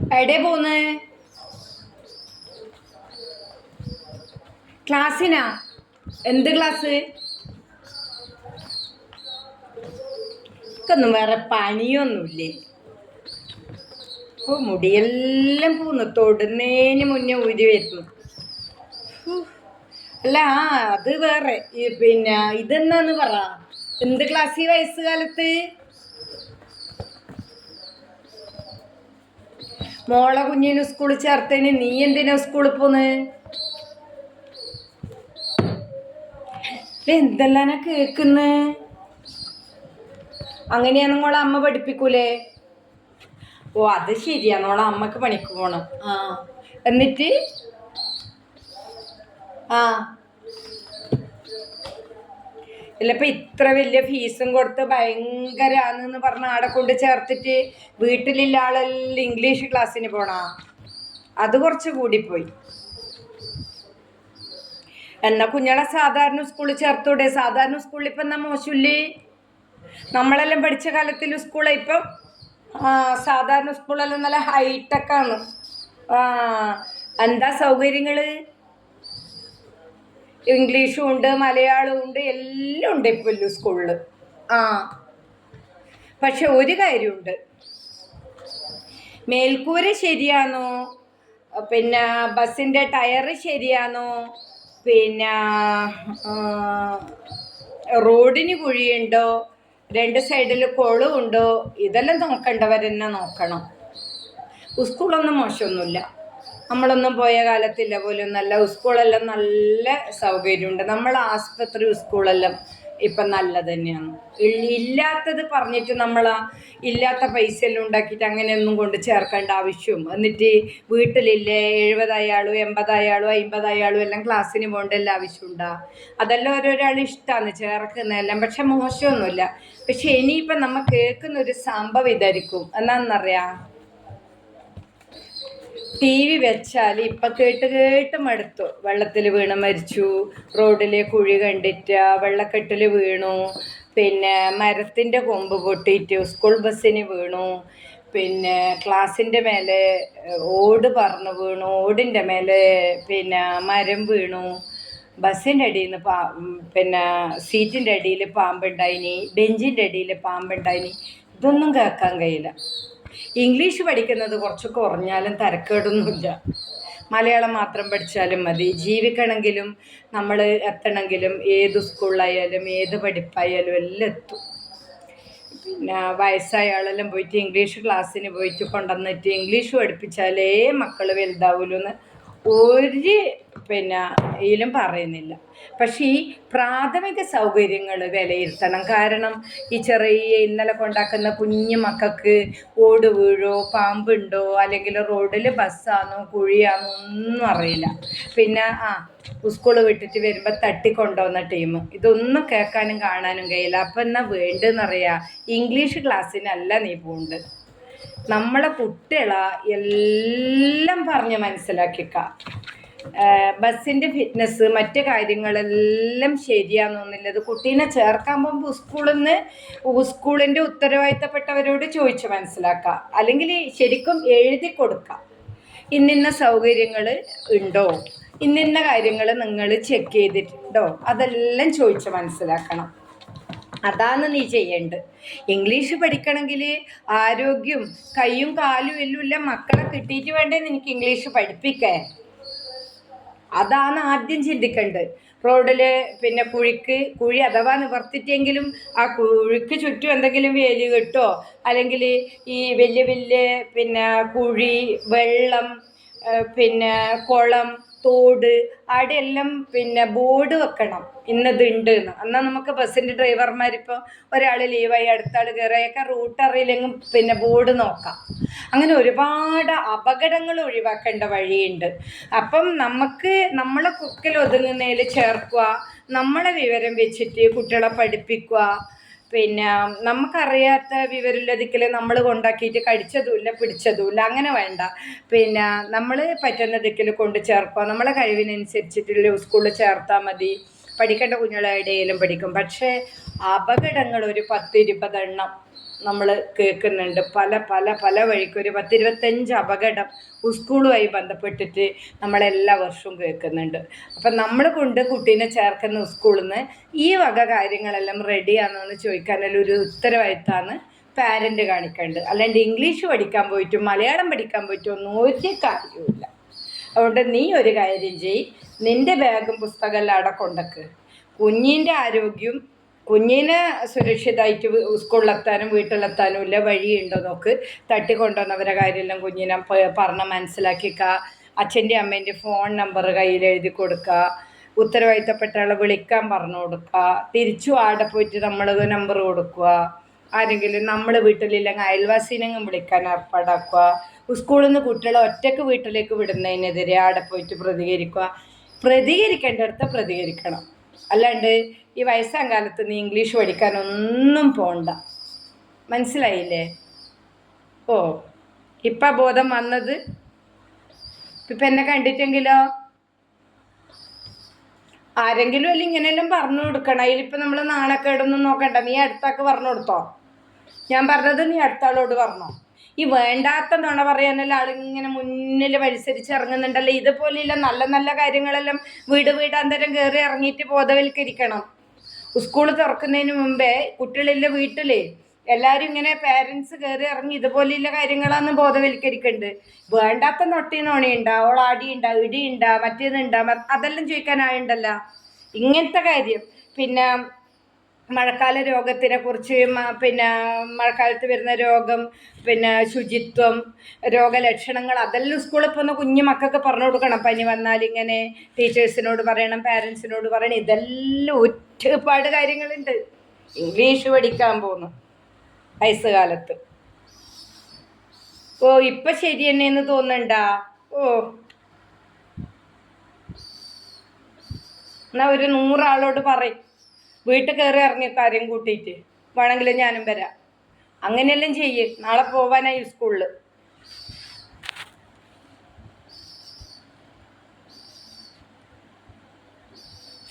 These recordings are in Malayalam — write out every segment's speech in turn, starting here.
എവിടെ പോന്ന് ക്ലാസ്സിനാ? എന്ത് ക്ലാസ്? ഒന്നും വേറെ പണിയൊന്നുമില്ലേ? ഓ മുടിയെല്ലാം പോന്നു. തൊടുന്നതിന് മുന്നേ ഊരി വരുന്നു. അല്ല ആ അത് വേറെ. പിന്നെ ഇതെന്നാന്ന് പറ. എന്ത് ക്ലാസ് ഈ വയസ്സുകാലത്ത്? മോളെ കുഞ്ഞിന് സ്കൂളിൽ ചേർത്തതിന് നീ എന്തിനാ സ്കൂളിൽ പോന്ന്? എന്തെല്ലാനാ കേക്കുന്ന് അങ്ങനെയാണ് മോളെ അമ്മ പഠിപ്പിക്കൂലേ? ഓ അത് ശരിയാ. മോളെ അമ്മയ്ക്ക് പണിക്ക് പോണം. ആ. എന്നിട്ട്? ആ. ഇല്ല ഇപ്പൊ ഇത്ര വലിയ ഫീസും കൊടുത്ത് ഭയങ്കരാന്ന് പറഞ്ഞ ആടെ കൊണ്ട് ചേർത്തിട്ട് വീട്ടിലുള്ള ആളെല്ലാം ഇംഗ്ലീഷ് ക്ലാസ്സിന് പോണാ? അത് കുറച്ച് കൂടിപ്പോയി. എന്നാ കുഞ്ഞാളെ സാധാരണ സ്കൂളിൽ ചേർത്തൂടെ? സാധാരണ സ്കൂളിൽ ഇപ്പം എന്നാ മോശമില്ലേ? നമ്മളെല്ലാം പഠിച്ച കാലത്തിൽ സ്കൂളെ ഇപ്പം സാധാരണ സ്കൂളെല്ലാം നല്ല ഹൈടെക്കാണ്. എന്താ സൗകര്യങ്ങൾ? ഇംഗ്ലീഷും ഉണ്ട് മലയാളവും ഉണ്ട് എല്ലാം ഉണ്ട് ഇപ്പോൾ സ്കൂളിൽ ആ. പക്ഷെ ഒരു കാര്യമുണ്ട്. മേൽക്കൂര ശരിയാണോ പിന്നെ ബസ്സിന്റെ ടയർ ശരിയാണോ പിന്നെ റോഡിന് കുഴിയുണ്ടോ? രണ്ട് സൈഡിൽ കുളമുണ്ടോ ഇതെല്ലാം നോക്കേണ്ടവരെന്നെ നോക്കണം. സ്കൂളൊന്നും മോശമൊന്നുമില്ല. നമ്മളൊന്നും പോയ കാലത്തില്ല പോലും. നല്ല സ്കൂളെല്ലാം നല്ല സൗകര്യമുണ്ട്. നമ്മൾ ആസ്പത്രി സ്കൂളെല്ലാം ഇപ്പം നല്ല തന്നെയാണ്. ഇല്ലാത്തത് പറഞ്ഞിട്ട് നമ്മൾ ഇല്ലാത്ത പൈസ എല്ലാം ഉണ്ടാക്കിയിട്ട് അങ്ങനെയൊന്നും കൊണ്ട് ചേർക്കേണ്ട ആവശ്യവും. എന്നിട്ട് വീട്ടിലില്ലേ എഴുപതായാളും എൺപതായാളും അമ്പതായാളും എല്ലാം ക്ലാസ്സിന് പോകേണ്ട എല്ലാ ആവശ്യമുണ്ടാ അതെല്ലാം ഓരോരാൾ ഇഷ്ടമാണ് ചേർക്കുന്നതെല്ലാം. പക്ഷെ മോശമൊന്നുമില്ല. പക്ഷെ ഇനിയിപ്പം നമ്മൾ കേൾക്കുന്ന ഒരു സംഭവം ഇതായിരിക്കും. എന്നാന്നറിയാം? ടി വി വെച്ചാൽ ഇപ്പൊ കേട്ട് കേട്ട് മടുത്തു. വെള്ളത്തിൽ വീണ് മരിച്ചു. റോഡിലെ കുഴി കണ്ടിട്ട് വെള്ളക്കെട്ടിൽ വീണു. പിന്നെ മരത്തിന്റെ കൊമ്പ് പൊട്ടിയിട്ട് സ്കൂൾ ബസ്സിന് വീണു. പിന്നെ ക്ലാസ്സിന്റെ മേലെ ഓട് പറന്ന് വീണു. ഓടിന്റെ മേലെ പിന്നെ മരം വീണു. ബസ്സിന്റെ അടിയിൽ നിന്ന് പാ പിന്നെ സീറ്റിന്റെ അടിയിൽ പാമ്പുണ്ടായിനി. ബെഞ്ചിന്റെ അടിയിൽ പാമ്പുണ്ടായിനി. ഇതൊന്നും കേൾക്കാൻ കഴിയില്ല. ഇംഗ്ലീഷ് പഠിക്കുന്നത് കുറച്ച് കുറഞ്ഞാലും തരക്കേടൊന്നുമില്ല. മലയാളം മാത്രം പഠിച്ചാലും മതി. ജീവിക്കണമെങ്കിലും നമ്മൾ എത്തണമെങ്കിലും ഏത് സ്കൂളിലായാലും ഏത് പഠിപ്പായാലും എല്ലാം എത്തും. പിന്നെ വയസ്സായ ആളെല്ലാം പോയിട്ട് ഇംഗ്ലീഷ് ക്ലാസ്സിന് പോയിട്ട് കൊണ്ടുവന്നിട്ട് ഇംഗ്ലീഷ് പഠിപ്പിച്ചാലേ മക്കൾ വലുതാവുള്ളൂ എന്ന് ഒരു പിന്നെ ഇതിലും പറയുന്നില്ല. പക്ഷേ ഈ പ്രാഥമിക സൗകര്യങ്ങൾ വിലയിരുത്തണം. കാരണം ഈ ചെറിയ ഇന്നലെ കൊണ്ടാക്കുന്ന കുഞ്ഞു മക്കൾക്ക് ഓട് വീഴോ പാമ്പുണ്ടോ അല്ലെങ്കിൽ റോഡിൽ ബസ്സാണോ കുഴിയാണോ ഒന്നും അറിയില്ല. പിന്നെ ആ സ്കൂൾ വിട്ടിട്ട് വരുമ്പോൾ തട്ടിക്കൊണ്ടുവന്ന ടീം. ഇതൊന്നും കേൾക്കാനും കാണാനും കഴിയില്ല. അപ്പം എന്നാ വേണ്ടെന്നറിയാം? ഇംഗ്ലീഷ് ക്ലാസ്സിനല്ല നീ പോകുന്നത് നമ്മളെ കുട്ടികളെ എല്ലാം പറഞ്ഞ് മനസ്സിലാക്കിക്ക. ബസ്സിന്റെ ഫിറ്റ്നസ് മറ്റു കാര്യങ്ങളെല്ലാം ശരിയാണെന്നൊന്നുമില്ല അത് കുട്ടീനെ ചേർക്കാൻ പോകുമ്പോൾ സ്കൂളിൽ നിന്ന് സ്കൂളിന്റെ ഉത്തരവാദിത്തപ്പെട്ടവരോട് ചോദിച്ച് മനസ്സിലാക്കുക അല്ലെങ്കിൽ ശരിക്കും എഴുതി കൊടുക്കുക ഇന്നിന്ന സൗകര്യങ്ങൾ ഉണ്ടോ? ഇന്നിന്ന കാര്യങ്ങൾ നിങ്ങൾ ചെക്ക് ചെയ്തിട്ടുണ്ടോ? അതെല്ലാം ചോദിച്ച് മനസ്സിലാക്കണം. അതാണ് നീ ചെയ്യേണ്ടത്. ഇംഗ്ലീഷ് പഠിക്കണമെങ്കിൽ ആരോഗ്യം കൈയും കാലും എല്ലാം മക്കളെ കിട്ടിയിട്ട് വേണ്ടേ നിനക്ക് ഇംഗ്ലീഷ് പഠിപ്പിക്കാൻ? അതാണ് ആദ്യം ചിന്തിക്കേണ്ടത്. റോഡിൽ പിന്നെ കുഴിക്ക് കുഴി അഥവാ നിവർത്തിട്ടെങ്കിലും ആ കുഴിക്ക് ചുറ്റും എന്തെങ്കിലും വേലി കെട്ടോ അല്ലെങ്കിൽ ഈ വലിയ വലിയ പിന്നെ കുഴി വെള്ളം പിന്നെ കുളം തോട് അവിടെയെല്ലാം പിന്നെ ബോർഡ് വെക്കണം. ഇന്നതുണ്ട് എന്ന് എന്നാൽ നമുക്ക് ബസ്സിന്റെ ഡ്രൈവർമാരിപ്പോൾ ഒരാൾ ലീവായി അടുത്ത ആൾ കയറിയൊക്കെ റൂട്ട് അറിയില്ലെങ്കിൽ പിന്നെ ബോർഡ് നോക്കാം. അങ്ങനെ ഒരുപാട് അപകടങ്ങൾ ഒഴിവാക്കേണ്ട വഴിയുണ്ട്. അപ്പം നമുക്ക് നമ്മളെ കുക്കിൽ ഒതുങ്ങുന്നതിൽ ചേർക്കുക നമ്മളെ വിവരം വെച്ചിട്ട് കുട്ടികളെ പഠിപ്പിക്കുക പിന്നെ നമുക്കറിയാത്ത വിവരമില്ലതിക്കൽ നമ്മൾ കൊണ്ടാക്കിയിട്ട് കഴിച്ചതുമില്ല പിടിച്ചതുമില്ല അങ്ങനെ വേണ്ട. പിന്നെ നമ്മൾ പറ്റുന്ന ദിക്കിൽ കൊണ്ട് ചേർക്കുക. നമ്മളെ കഴിവിനനുസരിച്ചിട്ടുള്ള സ്കൂളിൽ ചേർത്താൽ മതി. പഠിക്കേണ്ട കുഞ്ഞുങ്ങളെ ഇടയിലും പഠിക്കും. പക്ഷേ അപകടങ്ങൾ ഒരു പത്ത് ഇരുപതെണ്ണം നമ്മൾ കേൾക്കുന്നുണ്ട്. പല പല പല വഴിക്ക് ഒരു പത്തിരുപത്തഞ്ച് അപകടം സ്കൂളുമായി ബന്ധപ്പെട്ടിട്ട് നമ്മളെല്ലാ വർഷവും കേൾക്കുന്നുണ്ട്. അപ്പം നമ്മൾ കൊണ്ട് കുട്ടീനെ ചേർക്കുന്ന സ്കൂളിൽ നിന്ന് ഈ വക കാര്യങ്ങളെല്ലാം റെഡിയാണോ എന്ന് ഒരു ഉത്തരവാദിത്തമാണ് പാരന്റ് കാണിക്കേണ്ടത്. അല്ലാണ്ട് ഇംഗ്ലീഷ് പഠിക്കാൻ പോയിട്ടും മലയാളം പഠിക്കാൻ പോയിട്ടും ഒന്നും ഒരു കാര്യവുമില്ല. അതുകൊണ്ട് നീ ഒരു കാര്യം ചെയ് നിന്റെ ബാഗും പുസ്തകമെല്ലാം അവിടെ കൊണ്ടക്ക്. കുഞ്ഞിന്റെ ആരോഗ്യം കുഞ്ഞിനെ സുരക്ഷിതമായിട്ട് സ്കൂളിലെത്താനും വീട്ടിലെത്താനും ഇല്ല വഴിയുണ്ടോ നോക്ക്. തട്ടിക്കൊണ്ടുവന്നവരെ കാര്യമെല്ലാം കുഞ്ഞിനെ പറഞ്ഞ് മനസ്സിലാക്കിക്ക. അച്ഛന്റെ അമ്മേന്റെ ഫോൺ നമ്പർ കയ്യിൽ എഴുതി കൊടുക്കുക ഉത്തരവാദിത്തപ്പെട്ട ആളെ വിളിക്കാൻ പറഞ്ഞു കൊടുക്കുക തിരിച്ചു ആടെ പോയിട്ട് നമ്മൾ നമ്പർ കൊടുക്കുക. ആരെങ്കിലും നമ്മൾ വീട്ടിലില്ലെങ്കിൽ അയൽവാസിനെങ്കിലും വിളിക്കാൻ ഏർപ്പാടാക്കുക. സ്കൂളിൽ നിന്ന് കുട്ടികളെ ഒറ്റയ്ക്ക് വീട്ടിലേക്ക് വിടുന്നതിനെതിരെ ആടെ പോയിട്ട് പ്രതികരിക്കുക. പ്രതികരിക്കേണ്ടടുത്ത് പ്രതികരിക്കണം. അല്ലാണ്ട് ഈ വയസ്സാം കാലത്ത് നീ ഇംഗ്ലീഷ് പഠിക്കാനൊന്നും പോണ്ട. മനസ്സിലായില്ലേ? ഓ ഇപ്പം ബോധം വന്നത്? ഇപ്പം എന്നെ കണ്ടിട്ടെങ്കിലോ? ആരെങ്കിലും അല്ല ഇങ്ങനെയെല്ലാം പറഞ്ഞു കൊടുക്കണം. അതിലിപ്പോൾ നമ്മൾ നാണക്കേടൊന്നും നോക്കണ്ട. നീ അടുത്താക്ക് പറഞ്ഞു കൊടുത്തോ? ഞാൻ പറഞ്ഞത് നീ അടുത്താളോട് പറഞ്ഞോ? ഈ വേണ്ടാത്ത നുണ പറയാനല്ല ആളിങ്ങനെ മുന്നിൽ മത്സരിച്ച് ഇറങ്ങുന്നുണ്ടല്ലോ ഇതുപോലെയുള്ള നല്ല നല്ല കാര്യങ്ങളെല്ലാം വീട് വീടാന്തരം കയറി ഇറങ്ങിയിട്ട് ബോധവൽക്കരിക്കണം. സ്കൂൾ തുറക്കുന്നതിന് മുമ്പേ കുട്ടികളില്ല വീട്ടിൽ എല്ലാവരും ഇങ്ങനെ പേരൻസ് കയറി ഇറങ്ങി ഇതുപോലെയുള്ള കാര്യങ്ങളാണ് ബോധവൽക്കരിക്കേണ്ടത് വേണ്ടാത്ത നൊട്ടി നോണിയുണ്ടാ ഓളാടിയുണ്ടാ ഇടിയുണ്ടാ മറ്റേതുണ്ടാ അതെല്ലാം ചോദിക്കാനായുണ്ടല്ലോ. ഇങ്ങനത്തെ കാര്യം. പിന്നെ മഴക്കാല രോഗത്തിനെ കുറിച്ച് പിന്നെ മഴക്കാലത്ത് വരുന്ന രോഗം പിന്നെ ശുചിത്വം രോഗലക്ഷണങ്ങൾ അതെല്ലാം സ്കൂളിൽ പോകുന്ന കുഞ്ഞു മക്കൾക്ക് പറഞ്ഞു കൊടുക്കണം. പനി വന്നാൽ ഇങ്ങനെ ടീച്ചേഴ്സിനോട് പറയണം പാരൻസിനോട് പറയണം. ഇതെല്ലാം ഒരുപാട് കാര്യങ്ങളുണ്ട്. ഇംഗ്ലീഷ് പഠിക്കാൻ പോകുന്നു വയസ്സുകാലത്ത്. ഓ ഇപ്പം ശരി തന്നെ എന്ന് തോന്നണ്ടാ ഓ. എന്നാ ഒരു നൂറാളോട് പറയും. വീട്ടിൽ കയറി ഇറങ്ങിയ കാര്യം കൂട്ടിയിട്ട് വേണമെങ്കിൽ ഞാനും വരാം. അങ്ങനെയെല്ലാം ചെയ്യ്. നാളെ പോവാനായി സ്കൂളിൽ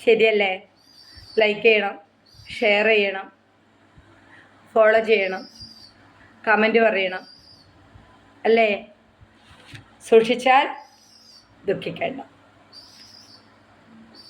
ശരിയല്ലേ? ലൈക്ക് ചെയ്യണം ഷെയർ ചെയ്യണം ഫോളോ ചെയ്യണം കമന്റ് പറയണം. അല്ലേ? സൂക്ഷിച്ചാൽ ദുഃഖിക്കേണ്ട.